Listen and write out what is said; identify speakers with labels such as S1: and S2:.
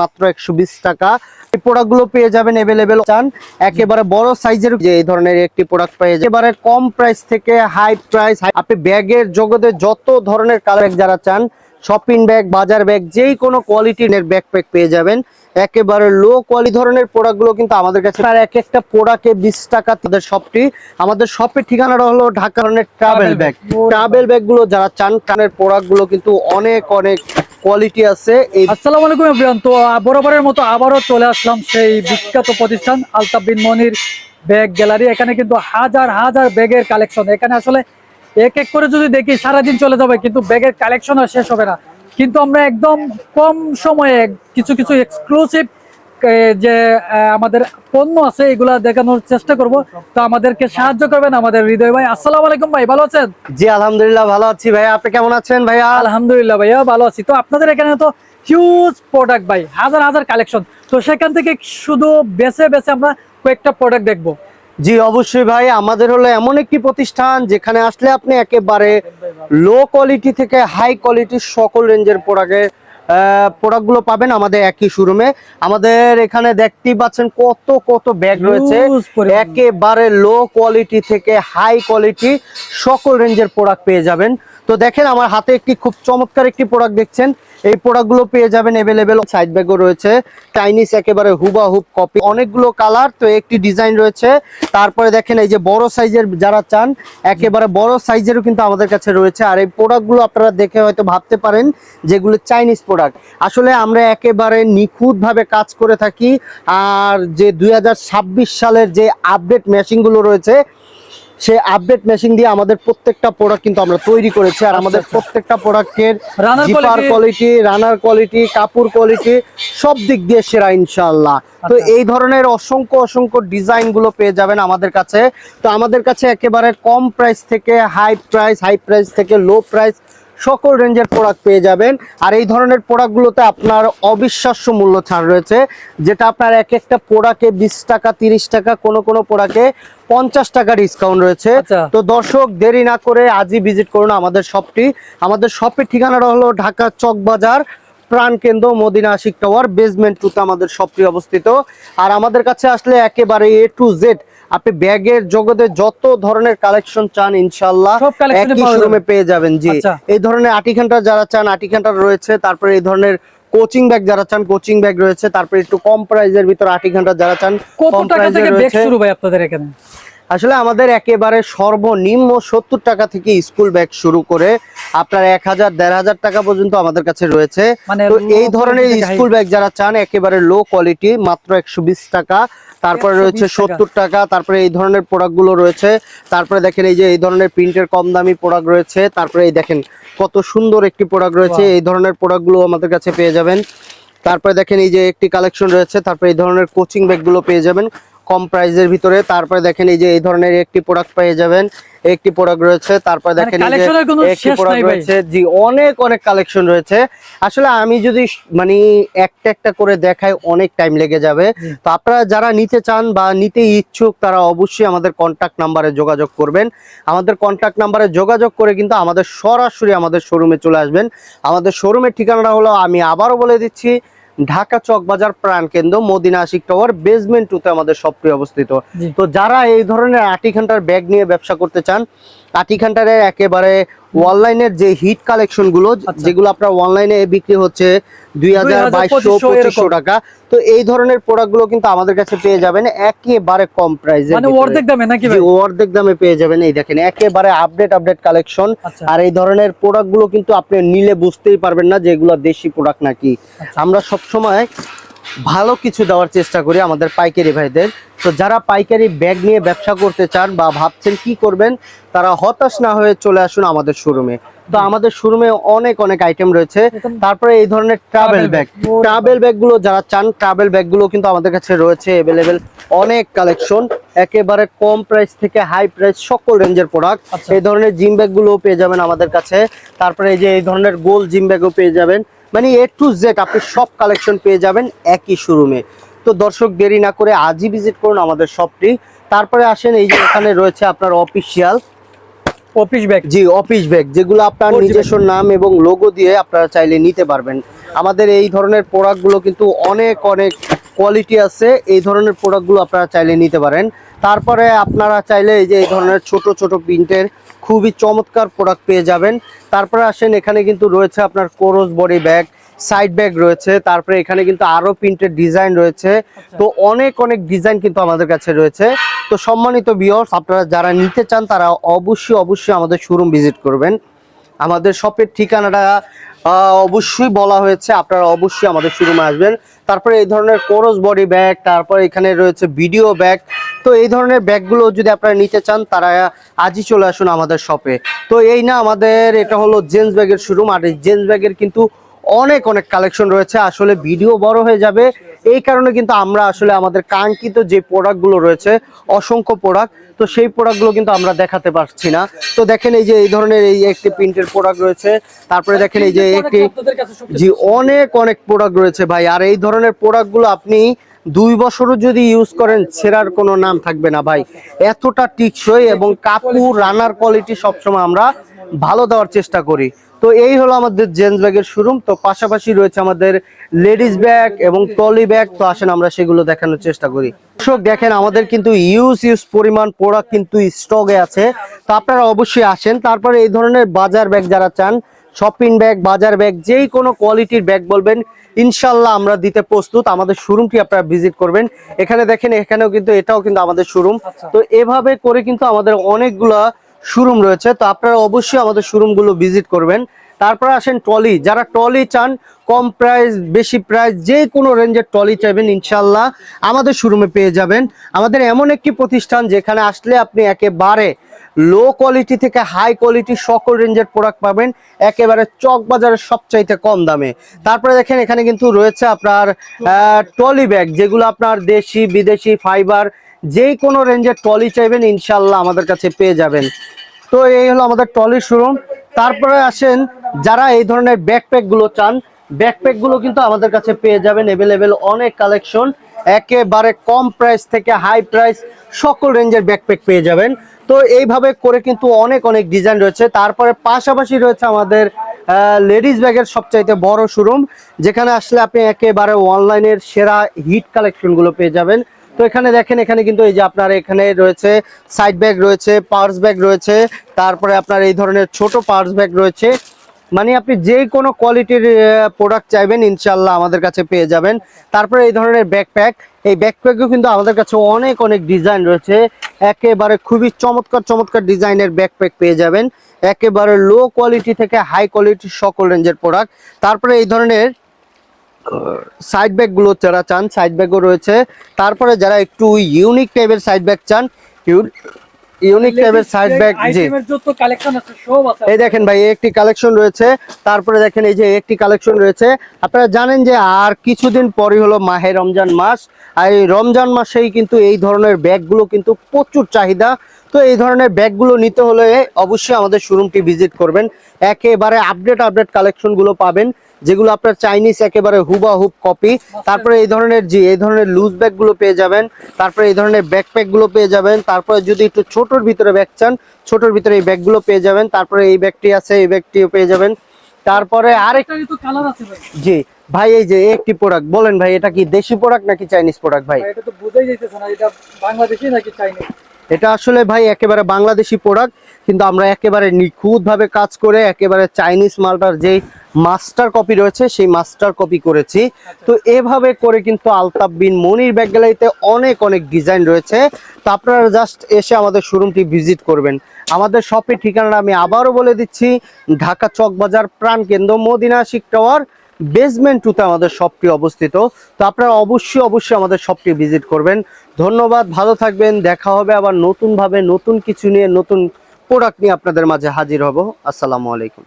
S1: মাত্র একশো বিশ টাকা। এই প্রোডাক্টগুলো পেয়ে যাবেন এভেলেবেল চান। একেবারে বড় সাইজের যে এই ধরনের একটি প্রোডাক্ট পেয়ে যাবে এবারে কম প্রাইস থেকে হাই প্রাইস আপনি ব্যাগের জগতে যত ধরনের কালার যারা চান শপিং ব্যাগ বাজার ব্যাগ যেই কোনো কোয়ালিটির ব্যাগ প্যাক পেয়ে যাবেন। একেবারে লো কোয়ালিটি ধরনের প্রোডাক্টগুলো কিন্তু আমাদের কাছে আর এক একটা প্রোডাক্টে বিশ টাকা তাদের শপটি আমাদের শপের ঠিকানাটা হলো ঢাকা ধরনের ট্রাভেল ব্যাগ ট্রাভেল ব্যাগগুলো যারা চান কানের প্রোডাক্টগুলো কিন্তু অনেক অনেক কোয়ালিটি আছে। এই
S2: আসসালামু আলাইকুম এভরিওয়ান তো বরাবরের মতো আবারও চলে আসলাম সেই বিখ্যাত প্রতিষ্ঠান আলতাফ বিন মনির ব্যাগ গ্যালারি। এখানে কিন্তু হাজার হাজার ব্যাগের কালেকশন এখানে আসলে এক এক করে যদি দেখি সারাদিন চলে যাবে কিন্তু ব্যাগের কালেকশন আর শেষ হবে না। কিন্তু আমরা একদম কম সময়ে কিছু কিছু এক্সক্লুসিভ যে আমাদের পণ্য আছে এগুলা দেখানোর চেষ্টা করব। তো আমাদেরকে সাহায্য করবেন আমাদের হৃদয় ভাই। আসসালামু আলাইকুম ভাই ভালো আছেন?
S1: জি আলহামদুলিল্লাহ ভালো আছি ভাইয়া আপনি কেমন আছেন ভাইয়া?
S2: আলহামদুলিল্লাহ ভাইয়া ভালো আছি। তো আপনাদের এখানে তো হিউজ প্রোডাক্ট ভাই হাজার হাজার কালেকশন তো সেখান থেকে শুধু বেছে বেছে আমরা কয়েকটা প্রোডাক্ট দেখব।
S1: জি অবশ্যই ভাই আমাদের হলো এমন একটি প্রতিষ্ঠান যেখানে আসলে আপনি একেবারে লো কোয়ালিটি থেকে হাই কোয়ালিটির সকল রেঞ্জের প্রোডাক্টের প্রোডাক্টগুলো পাবেন আমাদের একই শোরুমে আমাদের এখানে দেখতেই পাচ্ছেন কত কত ব্যাগ রয়েছে। একেবারে লো কোয়ালিটি থেকে হাই কোয়ালিটি সকল রেঞ্জের প্রোডাক্ট পেয়ে যাবেন। তো দেখেন আমার হাতে একটি খুব চমৎকার একটি প্রোডাক্ট দেখছেন। এই প্রোডাক্টগুলো পেয়ে যাবেন এভেলেবেল সাইড ব্যাগও রয়েছে। চাইনিজ একেবারে হুবাহুব কপি অনেকগুলো কালার তো একটি ডিজাইন রয়েছে। তারপরে দেখেন এই যে বড় সাইজের যারা চান, একেবারে বড় সাইজেরও কিন্তু আমাদের কাছে রয়েছে। আর এই প্রোডাক্টগুলো আপনারা দেখে হয়তো ভাবতে পারেন যেগুলো চাইনিজ প্রোডাক্ট আসলে আমরা একেবারে নিখুঁতভাবে কাজ করে থাকি। আর যে দুই হাজার ছাব্বিশ সালের যে আপডেট মেশিনগুলো রয়েছে সেই আপডেট মেশিন দিয়ে আমাদের প্রত্যেকটা প্রোডাক্ট কিন্তু আমরা তৈরি করেছি আর আমাদের
S2: আচ্ছা।
S1: প্রত্যেকটা প্রোডাক্টের
S2: runner
S1: zipper quality runner quality কাপড় কোয়ালিটি সব দিক দিয়ে সেরা ইনশাল্লাহ তো
S2: আচ্ছা।
S1: এই ধরনের অসংখ্য অসংখ্য ডিজাইনগুলো পেয়ে যাবেন আমাদের কাছে তো আমাদের কাছে একেবারে কম প্রাইস থেকে হাই প্রাইস হাই প্রাইস থেকে লো প্রাইস সকল রেঞ্জের প্রোডাক্ট পেয়ে যাবেন। আর এই ধরনের প্রোডাক্টগুলোতে আপনার অবিশ্বাস্য মূল্য ছাড় রয়েছে যেটা আপনার এক একটা প্রোডাক্টে বিশ টাকা তিরিশ টাকা কোনো কোনো প্রোডাক্টে পঞ্চাশ টাকা ডিসকাউন্ট রয়েছে।
S2: আচ্ছা।
S1: তো দর্শক দেরি না করে আজই ভিজিট করুন আমাদের শপটি আমাদের শপের ঠিকানাটা হলো ঢাকা চক বাজার প্রাণ কেন্দ্র মদিনা আশিক টাওয়ার বেসমেন্ট টুতে আমাদের শপটি অবস্থিত। আর আমাদের কাছে আসলে একেবারে এ টু জেড আপনি ব্যাগের জগতে যত ধরনের কালেকশন চান ইনশাল্লাহ একই শোরুমে পেয়ে যাবেন জি।
S2: আচ্ছা।
S1: এই ধরনের আটি আটিখানটা যারা চান আটি আটিখানটা রয়েছে তারপরে এই ধরনের কোচিং ব্যাগ যারা চান কোচিং ব্যাগ রয়েছে তারপরে একটু কম প্রাইজের আটি আটিখানটা যারা চান কম প্রাইজের রয়েছে।
S2: শুরু ভাই আপনাদের এখানে?
S1: আসলে আমাদের একেবারে সর্বনিম্ন সত্তর টাকা থেকে স্কুল ব্যাগ শুরু করে আপনার এক হাজার দেড় হাজার টাকা পর্যন্ত আমাদের কাছে রয়েছে।
S2: মানে
S1: তো এই ধরনের স্কুল ব্যাগ যারা চান একেবারে লো কোয়ালিটি মাত্র একশো বিশ টাকা। তারপরে রয়েছে সত্তর টাকা। তারপরে এই ধরনের প্রোডাক্টগুলো রয়েছে। তারপরে দেখেন এই যে এই ধরনের প্রিন্টের কম দামি প্রোডাক্ট রয়েছে। তারপরে এই দেখেন কত সুন্দর একটি প্রোডাক্ট রয়েছে। এই ধরনের প্রোডাক্টগুলো আমাদের কাছে পেয়ে যাবেন। তারপরে দেখেন এই যে একটি কালেকশন রয়েছে। তারপরে এই ধরনের কোচিং ব্যাগগুলো পেয়ে যাবেন। কম প্রাইসের ভিতরে। তারপরে দেখেন এই যে এই ধরনের একটি প্রোডাক্ট পেয়ে যাবেন। একটি প্রোডাক্ট রয়েছে তারপরে
S2: মানে
S1: দেখেন একটি প্রোডাক্ট রয়েছে। জি অনেক অনেক কালেকশন রয়েছে। আসলে আমি যদি মানে একটা একটা করে দেখাই অনেক টাইম লেগে যাবে। তো আপনারা যারা নিতে চান বা নিতে ইচ্ছুক তারা অবশ্যই আমাদের কন্টাক্ট নাম্বারে যোগাযোগ করবেন। আমাদের কন্টাক্ট নাম্বারে যোগাযোগ করে কিন্তু আমাদের সরাসরি আমাদের শোরুমে চলে আসবেন। আমাদের শোরুমের ঠিকানাটা হলো আমি আবারও বলে দিচ্ছি ঢাকা চকবাজার প্রাণ কেন্দ্র মদিনা আশিক টাওয়ার বেসমেন্ট টুতে আমাদের শপটি অবস্থিত। তো যারা এই ধরনের আটি ঘণ্টার ব্যাগ নিয়ে ব্যবসা করতে চান আটি একেবারে অনলাইনের যে হিট কালেকশনগুলো
S2: আচ্ছা।
S1: যেগুলো আপনার অনলাইনে বিক্রি হচ্ছে দুই হাজার বাইশশো
S2: 2500
S1: পঁচিশশো টাকা। তো এই ধরনের প্রোডাক্টগুলো কিন্তু আমাদের কাছে পেয়ে যাবেন একেবারে কম প্রাইসে
S2: মানে অর্ধেক দামে নাকি
S1: অর্ধেক দামে পেয়ে যাবেন এই দেখেন একেবারে আপডেট আপডেট কালেকশন আর এই ধরনের প্রোডাক্টগুলো কিন্তু আপনি নিলে বুঝতেই পারবেন না যে এগুলো দেশি প্রোডাক্ট নাকি।
S2: আচ্ছা।
S1: আমরা সব সময় ভালো কিছু দেওয়ার চেষ্টা করি আমাদের পাইকারি ভাইদের। তো যারা পাইকারি ব্যাগ নিয়ে ব্যবসা করতে চান বা ভাবছেন কি করবেন তারা হতাশ না হয়ে চলে আসুন আমাদের শোরুমে। তো আমাদের শোরুমে অনেক অনেক আইটেম রয়েছে। তারপরে এই ধরনের ট্রাভেল ব্যাগ ট্রাভেল ব্যাগগুলো যারা চান ট্রাভেল ব্যাগগুলো কিন্তু আমাদের কাছে রয়েছে এভেলেবেল অনেক কালেকশন একেবারে কম প্রাইস থেকে হাই প্রাইস সকল রেঞ্জের প্রোডাক্ট
S2: আচ্ছা।
S1: এই ধরনের জিম ব্যাগগুলো পেয়ে যাবেন আমাদের কাছে। তারপরে এই যে এই ধরনের গোল জিম ব্যাগও পেয়ে যাবেন। মানে এ টু জেড আপনি সব কালেকশন পেয়ে যাবেন একই শোরুমে তো দর্শক দেরি না করে আজই ভিজিট করুন আমাদের শপটি তারপরে আসেন এই যে এখানে রয়েছে আপনার অফিসিয়াল
S2: অফিস ব্যাগ
S1: জি অফিস ব্যাগ যেগুলো আপনার নিজস্ব নাম এবং লোগো দিয়ে আপনারা চাইলে নিতে পারবেন। আমাদের এই ধরনের প্রোডাক্টগুলো কিন্তু অনেক অনেক কোয়ালিটি আছে। এই ধরনের প্রোডাক্টগুলো আপনারা চাইলে নিতে পারেন। তারপরে আপনারা চাইলে এই যে এই ধরনের ছোট ছোট প্রিন্টের খুবই চমৎকার প্রোডাক্ট পেয়ে যাবেন। তারপরে আসেন এখানে কিন্তু রয়েছে আপনার cross body bag side bag রয়েছে। তারপরে এখানে কিন্তু আরও প্রিন্টের ডিজাইন রয়েছে। তো অনেক অনেক ডিজাইন কিন্তু আমাদের কাছে রয়েছে। তো সম্মানিত বিয়র্স আপনারা যারা নিতে চান তারা অবশ্যই অবশ্যই আমাদের শোরুম ভিজিট করবেন। আমাদের শপের ঠিকানাটা অবশ্যই বলা হয়েছে, আপনারা অবশ্যই আমাদের শোরুমে আসবেন। তারপরে এই ধরনের কোরস বডি ব্যাগ, তারপরে এখানে রয়েছে ভিডিও ব্যাগ। তো এই ধরনের ব্যাগগুলো যদি আপনারা নিতে চান, তারা আজই চলে আসুন আমাদের শপে। তো এই না, আমাদের এটা হলো জেন্টস ব্যাগের শোরুম আর এই জেন্টস ব্যাগের কিন্তু অনেক অনেক কালেকশন রয়েছে। আসলে ভিডিও বড় হয়ে যাবে। এই কারণে কিন্তু আমরা আসলে আমাদের কাঙ্ক্ষিত যে প্রোডাক্টগুলো রয়েছে অসংখ্য প্রোডাক্ট তো সেই প্রোডাক্টগুলো কিন্তু আমরা দেখাতে পারছি না। তো দেখেন এই যে এই ধরনের এই একটি প্রিন্টের প্রোডাক্ট রয়েছে। তারপরে দেখেন এই যে একটি জি অনেক অনেক প্রোডাক্ট রয়েছে ভাই। আর এই ধরনের প্রোডাক্টগুলো আপনি দুই বছরও যদি ইউজ করেন ছেঁড়ার কোনো নাম থাকবে না ভাই। এতটা টিকসই এবং কাপড় রানার কোয়ালিটি সবসময় আমরা ভালো দেওয়ার চেষ্টা করি। তো এই হলো আমাদের জেন্টস ব্যাগের শোরুম। তো পাশাপাশি রয়েছে আমাদের লেডিস ব্যাগ এবং ট্রলি ব্যাগ। তো আসেন আমরা সেগুলো দেখানোর চেষ্টা করি। দর্শক দেখেন আমাদের কিন্তু ইউজ ইউজ পরিমাণ প্রোডাক্ট কিন্তু স্টকে আছে। তো আপনারা অবশ্যই আসেন। তারপরে এই ধরনের বাজার ব্যাগ যারা চান শপিং ব্যাগ বাজার ব্যাগ যেই কোনো কোয়ালিটির ব্যাগ বলবেন ইনশাল্লাহ আমরা দিতে প্রস্তুত। আমাদের শোরুমটি আপনারা ভিজিট করবেন। এখানে দেখেন এখানেও কিন্তু এটাও কিন্তু আমাদের শোরুম।
S2: আচ্ছা।
S1: তো এভাবে করে কিন্তু আমাদের অনেকগুলা শোরুম রয়েছে, তো আপনারা অবশ্যই আমাদের শোরুমগুলো ভিজিট করবেন। তারপর আসেন ট্রলি, যারা ট্রলি চান, কম প্রাইস বেশি প্রাইস যে কোনো রেঞ্জের ট্রলি চাইবেন ইনশাল্লাহ আমাদের শোরুমে পেয়ে যাবেন। আমাদের এমন একটি প্রতিষ্ঠান যেখানে আসলে আপনি একেবারে লো কোয়ালিটি থেকে হাই কোয়ালিটি সকল রেঞ্জের প্রোডাক্ট পাবেন, একেবারে চক বাজারের সবচাইতে কম দামে। তারপরে দেখেন, এখানে কিন্তু রয়েছে আপনার ট্রলি ব্যাগ যেগুলো আপনার দেশি, বিদেশি ফাইবার যেই কোনো রেঞ্জের ট্রলি চাইবেন ইনশাল্লাহ আমাদের কাছে পেয়ে যাবেন। তো এই হলো আমাদের ট্রলি শোরুম তারপরে আসেন যারা এই ধরনের ব্যাকপ্যাকগুলো চান ব্যাকপ্যাকগুলো কিন্তু আমাদের কাছে পেয়ে যাবেন। এভেলেবেল অনেক কালেকশন একেবারে কম প্রাইস থেকে হাই প্রাইস সকল রেঞ্জের ব্যাকপ্যাক পেয়ে যাবেন। তো এইভাবে করে কিন্তু অনেক অনেক ডিজাইন রয়েছে। তারপরে পাশাপাশি রয়েছে আমাদের লেডিস ব্যাগের সবচাইতে বড় শোরুম যেখানে আসলে আপনি একেবারে অনলাইনের সেরা হিট কালেকশনগুলো পেয়ে যাবেন। তো এখানে দেখেন, এখানে কিন্তু এই যে আপনার এখানে রয়েছে সাইড ব্যাগ রয়েছে পার্স ব্যাগ রয়েছে, তারপরে আপনার এই ধরনের ছোট পার্স ব্যাগ রয়েছে। মানে আপনি যে কোনো কোয়ালিটির প্রোডাক্ট চাইবেন ইনশাল্লাহ আমাদের কাছে পেয়ে যাবেন। তারপরে এই ধরনের ব্যাকপ্যাক এই ব্যাকপ্যাকও কিন্তু আমাদের কাছে অনেক অনেক ডিজাইন রয়েছে। একেবারে খুবই চমৎকার চমৎকার ডিজাইনের ব্যাকপ্যাক পেয়ে যাবেন। একেবারে লো কোয়ালিটি থেকে হাই কোয়ালিটির সকল রেঞ্জের প্রোডাক্ট তারপরে এই ধরনের সাইড ব্যাগগুলো যারা চান সাইড ব্যাগও রয়েছে। তারপরে যারা একটু ইউনিক টাইপের সাইড ব্যাগ চান ইউনিক টাইপের সাইড ব্যাগ জি। এই দেখেন ভাই একটি কালেকশন রয়েছে। তারপরে দেখেন এই যে একটি কালেকশন রয়েছে। আপনারা জানেন যে আর কিছুদিন পরই হলো মাহে রমজান মাস। আর এই রমজান মাসেই কিন্তু এই ধরনের ব্যাগগুলো কিন্তু প্রচুর চাহিদা। তো এই ধরনের ব্যাগগুলো নিতে হলে অবশ্যই আমাদের শোরুমটি ভিজিট করবেন। একেবারে আপডেট আপডেট কালেকশনগুলো পাবেন। যেগুলো আপনার চাইনিজ একেবারে হুবাহুব কপি তারপরে এই ধরনের জি এই ধরনের লুজ ব্যাগগুলো পেয়ে যাবেন তারপরে এই ধরনের ব্যাকপ্যাকগুলো পেয়ে যাবেন তারপরে যদি একটু ছোটর ভিতরে ব্যাগ চান ছোটর ভিতরে এই ব্যাগগুলো পেয়ে যাবেন তারপরে এই ব্যাগটি আছে এই ব্যাগটিও পেয়ে যাবেন। তারপরে আরেকটা
S2: আরেকটারই কালার আছে ভাই।
S1: জি ভাই এই যে একটি প্রোডাক্ট বলেন ভাই এটা কি দেশি প্রোডাক্ট নাকি চাইনিজ প্রোডাক্ট ভাই?
S2: ভাই, এটা তো বোঝাই যাইতেছে না এটা বাংলাদেশি নাকি চাইনিজ
S1: এটা আসলে ভাই একেবারে বাংলাদেশি প্রোডাক্ট কিন্তু আমরা একেবারে নিখুঁত ভাবে কাজ করে একেবারে চাইনিজ মালটার যেই মাস্টার কপি রয়েছে, সেই মাস্টার কপি করেছি। তো এভাবে করে কিন্তু আলতাফ বিন মনির ব্যাগ গ্যালারিতে অনেক অনেক ডিজাইন রয়েছে। তো আপনারা জাস্ট এসে আমাদের শোরুমটি ভিজিট করবেন। আমাদের শপের ঠিকানাটা আমি আবারও বলে দিচ্ছি, ঢাকা চকবাজার প্রাণ কেন্দ্র মদিনা শিক টাওয়ার বেসমেন্ট টুতে আমাদের শপটি অবস্থিত। তো আপনারা অবশ্যই অবশ্যই আমাদের শপটি ভিজিট করবেন। ধন্যবাদ, ভালো থাকবেন। দেখা হবে আবার নতুনভাবে নতুন কিছু নিয়ে, নতুন প্রোডাক্ট নিয়ে আপনাদের মাঝে হাজির হব। আসসালামু আলাইকুম।